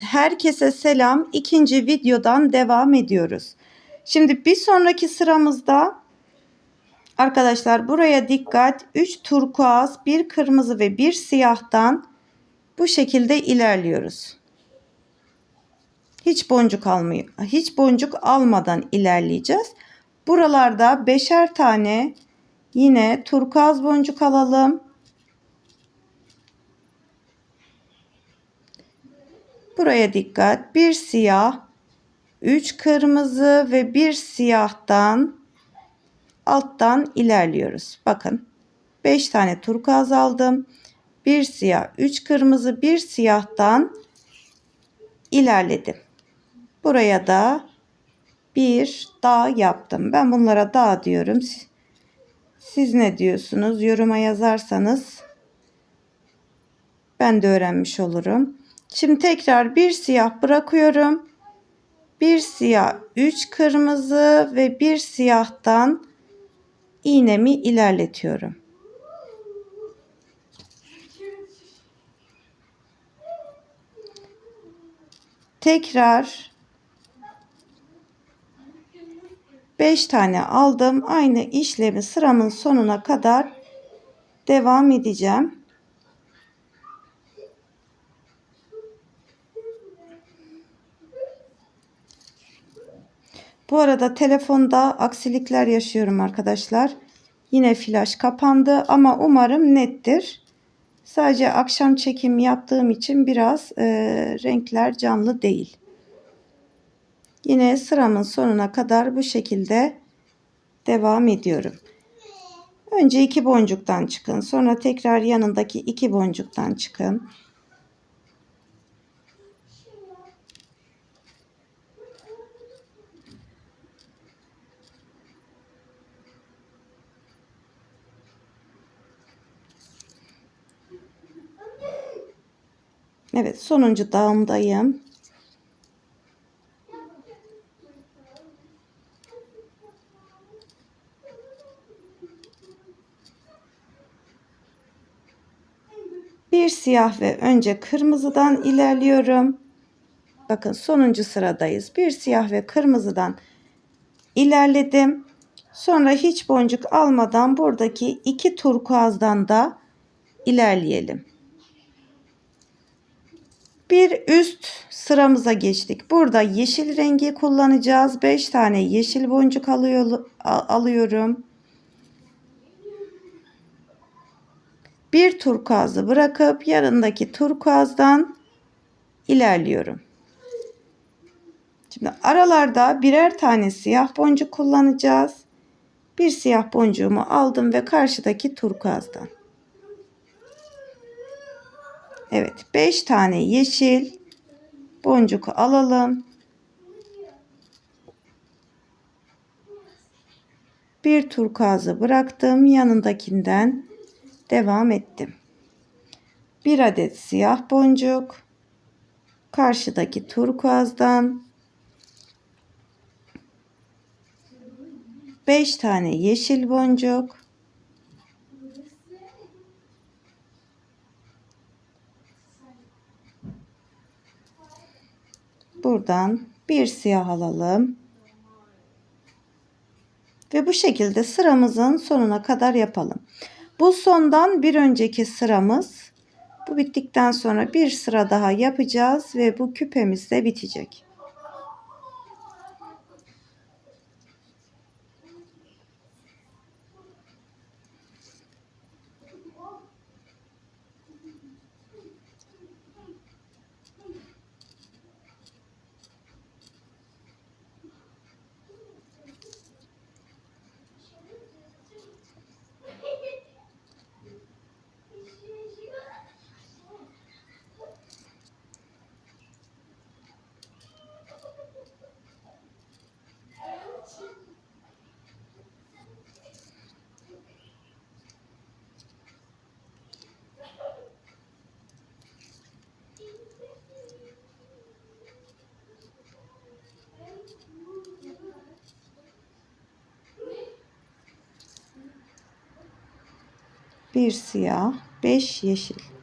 Herkese selam. İkinci videodan devam ediyoruz. Şimdi bir sonraki sıramızda arkadaşlar buraya dikkat. 3 turkuaz, 1 kırmızı ve 1 siyahtan bu şekilde ilerliyoruz. Hiç boncuk almıyor. Hiç boncuk almadan ilerleyeceğiz. Buralarda beşer tane yine turkuaz boncuk alalım. Buraya dikkat. Bir siyah, üç kırmızı ve bir siyahtan alttan ilerliyoruz. Bakın. 5 tane turkuaz aldım. Bir siyah, üç kırmızı, bir siyahtan ilerledim. Buraya da bir dağ yaptım. Ben bunlara dağ diyorum. Siz ne diyorsunuz? Yoruma yazarsanız ben de öğrenmiş olurum. Şimdi tekrar bir siyah bırakıyorum. Bir siyah, üç kırmızı ve bir siyahtan iğnemi ilerletiyorum. Tekrar 5 tane aldım. Aynı işlemi sıramın sonuna kadar devam edeceğim. Bu arada telefonda aksilikler yaşıyorum arkadaşlar. Yine flash kapandı ama umarım nettir. Sadece akşam çekim yaptığım için biraz e, renkler canlı değil. Yine sıramın sonuna kadar bu şekilde devam ediyorum. Önce iki boncuktan çıkın. Sonra tekrar yanındaki iki boncuktan çıkın. Evet sonuncu dağımdayım. Bir siyah ve önce kırmızıdan ilerliyorum. Bakın sonuncu sıradayız. Bir siyah ve kırmızıdan ilerledim. Sonra hiç boncuk almadan buradaki iki turkuazdan da ilerleyelim. Bir üst sıramıza geçtik. Burada yeşil rengi kullanacağız. 5 tane yeşil boncuk alıyor, alıyorum. Bir turkuazı bırakıp yanındaki turkuazdan ilerliyorum. Şimdi aralarda birer tane siyah boncuk kullanacağız. Bir siyah boncuğumu aldım ve karşıdaki turkuazdan. Evet 5 tane yeşil boncuk alalım. Bir turkuazı bıraktım. Yanındakinden devam ettim. Bir adet siyah boncuk. Karşıdaki turkuazdan 5 tane yeşil boncuk. Buradan bir siyah alalım. Ve bu şekilde sıramızın sonuna kadar yapalım. Bu sondan bir önceki sıramız. Bu bittikten sonra bir sıra daha yapacağız ve bu küpemiz de bitecek. Bir siyah, beş yeşil.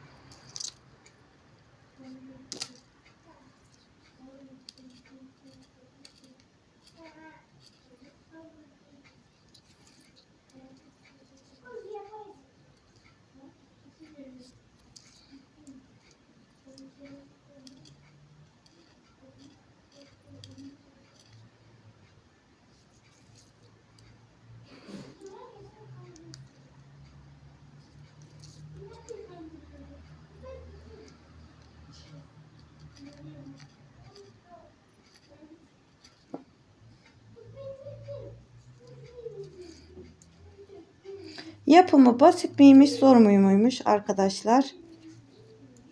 Yapımı basit miymiş, zor muymuş arkadaşlar?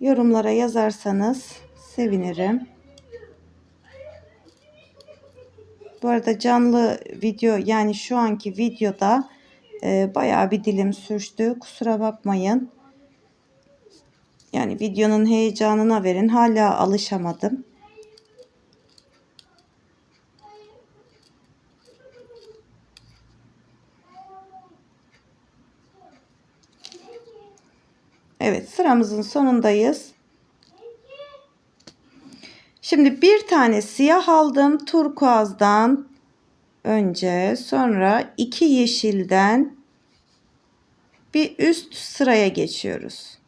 Yorumlara yazarsanız sevinirim. Bu arada canlı video yani şu anki videoda e, bayağı bir dilim sürçtü. Kusura bakmayın. Yani videonun heyecanına verin. Hala alışamadım. Evet sıramızın sonundayız. Şimdi bir tane siyah aldım turkuazdan önce sonra iki yeşilden bir üst sıraya geçiyoruz.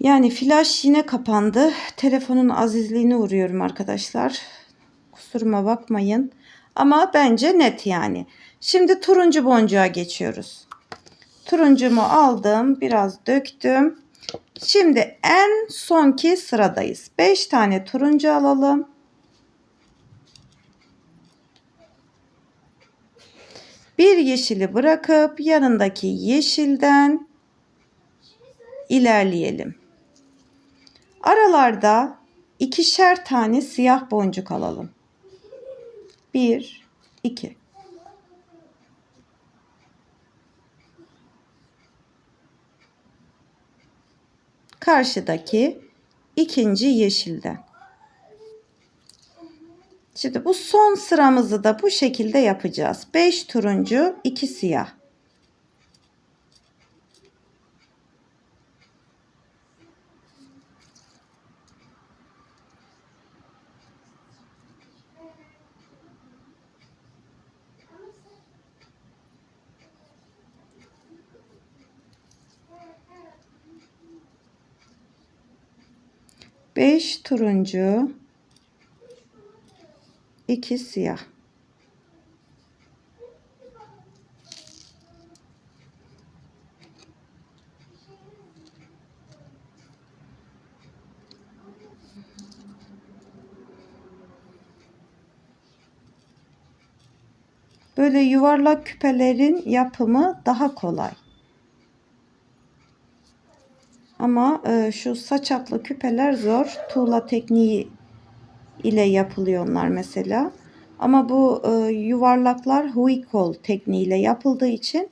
Yani flash yine kapandı. Telefonun azizliğine uğruyorum arkadaşlar. Kusuruma bakmayın. Ama bence net yani. Şimdi turuncu boncuğa geçiyoruz. Turuncumu aldım. Biraz döktüm. Şimdi en sonki sıradayız. 5 tane turuncu alalım. Bir yeşili bırakıp yanındaki yeşilden ilerleyelim. Aralarda ikişer tane siyah boncuk alalım. 1 2 karşıdaki ikinci yeşilden. Şimdi bu son sıramızı da bu şekilde yapacağız. 5 turuncu, 2 siyah. Beş turuncu, iki siyah. Böyle yuvarlak küpelerin yapımı daha kolay. Ama e, şu saçaklı küpeler zor. Tuğla tekniği ile yapılıyor onlar mesela. Ama bu e, yuvarlaklar huikol tekniğiyle yapıldığı için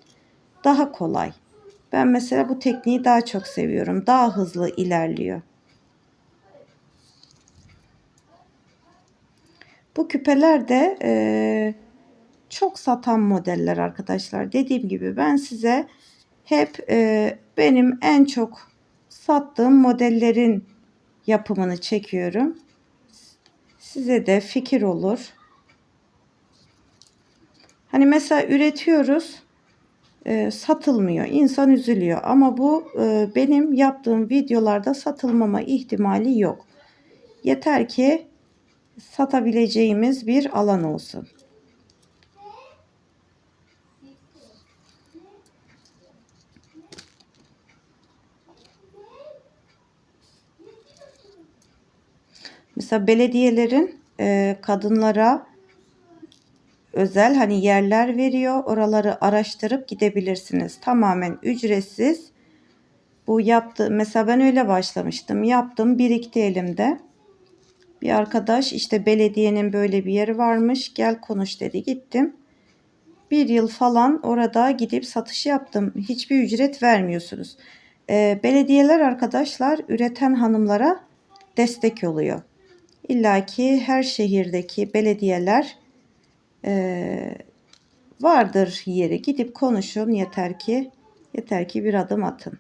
daha kolay. Ben mesela bu tekniği daha çok seviyorum. Daha hızlı ilerliyor. Bu küpeler de e, çok satan modeller arkadaşlar. Dediğim gibi ben size hep e, benim en çok sattığım modellerin yapımını çekiyorum. Size de fikir olur. Hani mesela üretiyoruz e, satılmıyor. İnsan üzülüyor. Ama bu e, benim yaptığım videolarda satılmama ihtimali yok. Yeter ki satabileceğimiz bir alan olsun. Mesela belediyelerin e, kadınlara özel hani yerler veriyor. Oraları araştırıp gidebilirsiniz. Tamamen ücretsiz. Bu yaptı mesela ben öyle başlamıştım. Yaptım birikti elimde. Bir arkadaş işte belediyenin böyle bir yeri varmış. Gel konuş dedi. Gittim. Bir yıl falan orada gidip satış yaptım. Hiçbir ücret vermiyorsunuz. E, belediyeler arkadaşlar üreten hanımlara destek oluyor. İlla ki her şehirdeki belediyeler e, vardır yeri. Gidip konuşun yeter ki yeter ki bir adım atın.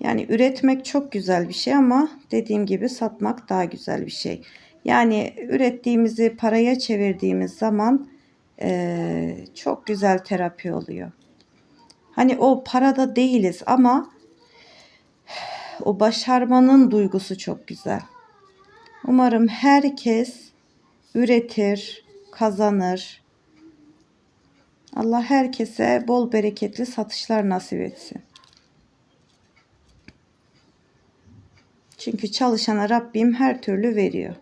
Yani üretmek çok güzel bir şey ama dediğim gibi satmak daha güzel bir şey. Yani ürettiğimizi paraya çevirdiğimiz zaman e, çok güzel terapi oluyor. Hani o parada değiliz ama o başarmanın duygusu çok güzel. Umarım herkes üretir, kazanır. Allah herkese bol bereketli satışlar nasip etsin. Çünkü çalışana Rabbim her türlü veriyor.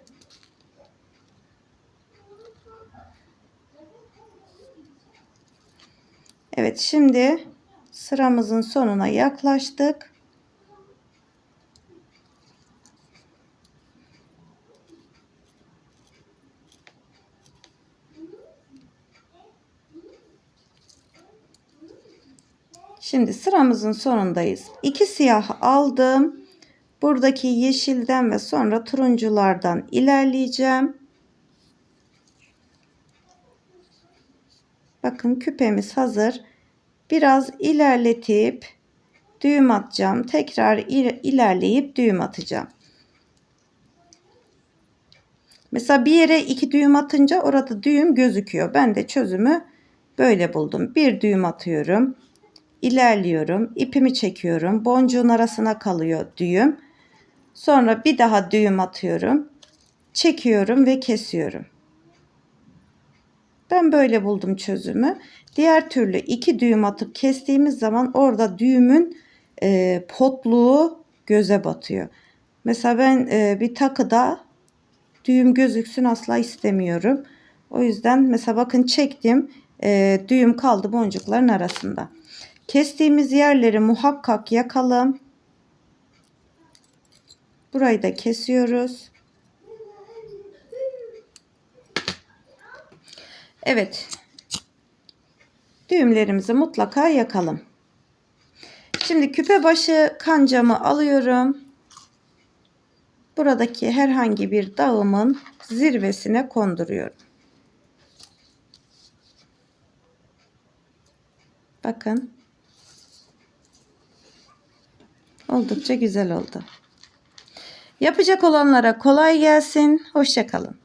Evet şimdi sıramızın sonuna yaklaştık. Şimdi sıramızın sonundayız. İki siyah aldım. Buradaki yeşilden ve sonra turunculardan ilerleyeceğim. Bakın küpemiz hazır. Biraz ilerletip düğüm atacağım. Tekrar il- ilerleyip düğüm atacağım. Mesela bir yere iki düğüm atınca orada düğüm gözüküyor. Ben de çözümü böyle buldum. Bir düğüm atıyorum. İlerliyorum. ipimi çekiyorum. Boncuğun arasına kalıyor düğüm. Sonra bir daha düğüm atıyorum. Çekiyorum ve kesiyorum. Ben böyle buldum çözümü. Diğer türlü iki düğüm atıp kestiğimiz zaman orada düğümün e, potluğu göze batıyor. Mesela ben e, bir takıda düğüm gözüksün asla istemiyorum. O yüzden mesela bakın çektim. E, düğüm kaldı boncukların arasında. Kestiğimiz yerleri muhakkak yakalım. Burayı da kesiyoruz. Evet. Düğümlerimizi mutlaka yakalım. Şimdi küpe başı kancamı alıyorum. Buradaki herhangi bir dağımın zirvesine konduruyorum. Bakın. Oldukça güzel oldu. Yapacak olanlara kolay gelsin. Hoşçakalın.